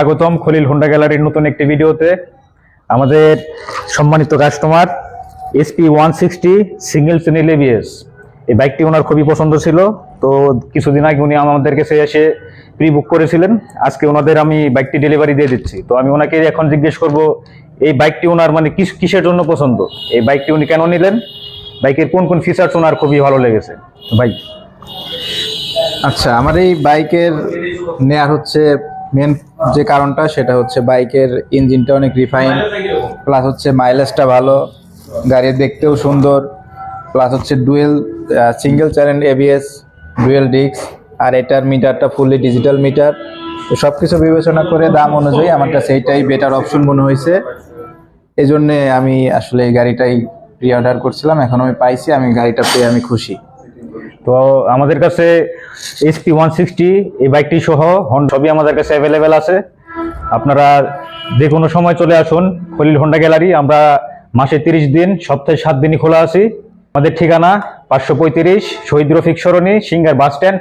স্বাগতম খলিল হোন্ডা গ্যালারির নতুন একটি ভিডিওতে। আমাদের সম্মানিত customer SP one sixty single channel ABS এই বাইকটি ওনার খুবই পছন্দ ছিল, তো কিছুদিন আগে উনি আমাদের কাছে এসে প্রি বুক করেছিলেন। আজকে ওনাদের আমি বাইকটি ডেলিভারি দিয়ে দিচ্ছি। তো আমি ওনাকে এখন জিজ্ঞেস করব, এই বাইকটি ওনার মানে কিস, কিসের জন্য পছন্দ? এই বাইকটি উনি কেন নিলেন? বাইকের কোন কোন ফিচার্স ওনার খুবই ভালো লেগেছে? বাইক আচ্ছা আমার এই বাইকের নেয়ার হচ্ছে মেন যে কারণটা সেটা হচ্ছে বাইকের ইঞ্জিনটা অনেক রিফাইন প্লাস হচ্ছে মাইলেজটা ভালো, গাড়ি দেখতেও সুন্দর প্লাস হচ্ছে dual single channel ABS dual disc আর এটার মিটারটা ফুললি ডিজিটাল মিটার তো সব কিছু বিবেচনা করে দাম অনুযায়ী আমার কাছে এইটাই বেটার অপশন মনে হয়েছে। এই জন্যে আমি আসলে এই গাড়িটাই প্রি অর্ডার করছিলাম, এখন আমি পাইছি, আমি গাড়িটা পেয়ে আমি খুশি। তো আমাদের কাছে এসপি ওয়ান সিক্সটি এই বাইকটি সহ হন্ডা সবই আমাদের কাছে অ্যাভেলেবেল আছে। আপনারা যে কোনো সময় চলে আসুন খলিল হন্ডা গ্যালারি আমরা মাসে তিরিশ দিন, সপ্তাহে সাত দিনই খোলা আছি। আমাদের ঠিকানা পাঁচশো পঁয়ত্রিশ Shahid Rafiq Sarani, singer bus stand